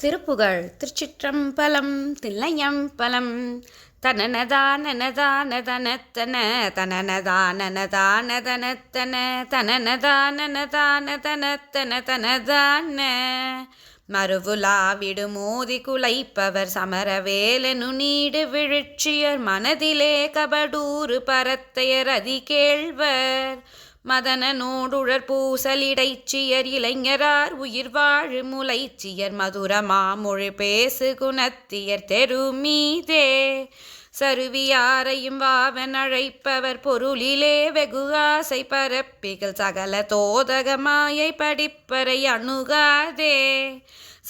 திருப்புகழ் திருச்சிற்றம்பலம் தில்லையம்பலம். தனனதானனதானதனத்தன தனனதானனதானதனத்தன தனனதானனதானதனத்தன தனதான. மறுவுலாவிடு மோதி குலைப்பவர் சமரவேலனு நீடு விழுச்சியர் மனதிலே கபடூறு பரத்தையர் அதி கேள்வர் மதனனோடுழற் பூசலிடைச்சியர் இளைஞரார் உயிர் வாழு முலைச்சியர் மதுர மாமொழி பேசு குணத்தியர் தெருமீதே. சருவியாரையும் வாவன் அழைப்பவர் பொருளிலே வெகு ஆசை பரப்பிகள் சகல தோதக மாயை படிப்பறை அணுகாதே.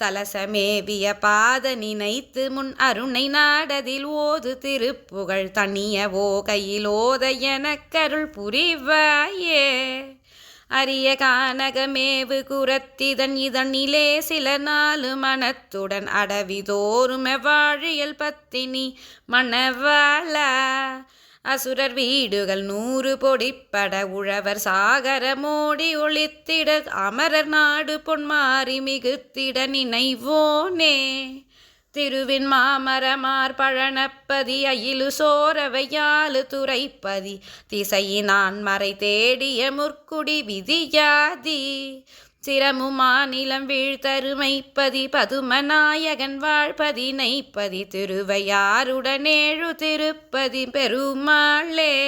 சலசமேவிய பாத நினைத்து முன் அருணை நாடதில் ஓது திருப்புகழ் தனியவோ கையில் ஓத எனக்கருள் புரிவாயே. அரிய கானகமேவு குரத்திதன் இதனிலே சில நாலு மனத்துடன் அடவிதோறும் வாழியல் பத்தினி மணவாளா. அசுரர் வீடுகள் நூறு பொடிப்பட உழவர் சாகர மோடி ஒளித்திட அமரர் நாடு பொன்மாறி மிகுத்திட நினைவோனே. திருவின் மாமரமார் பழனப்பதி அயிலு சோரவையாலு துறைப்பதி திசையினான் மறை தேடிய முற்குடி விதியாதி. சிரமு மாநிலம் வீழ்த்தருமைப்பதி பதுமநாயகன் வாழ்பதி நெய்ப்பதி திருவையாருடனேழு திருப்பதி பெருமாளே.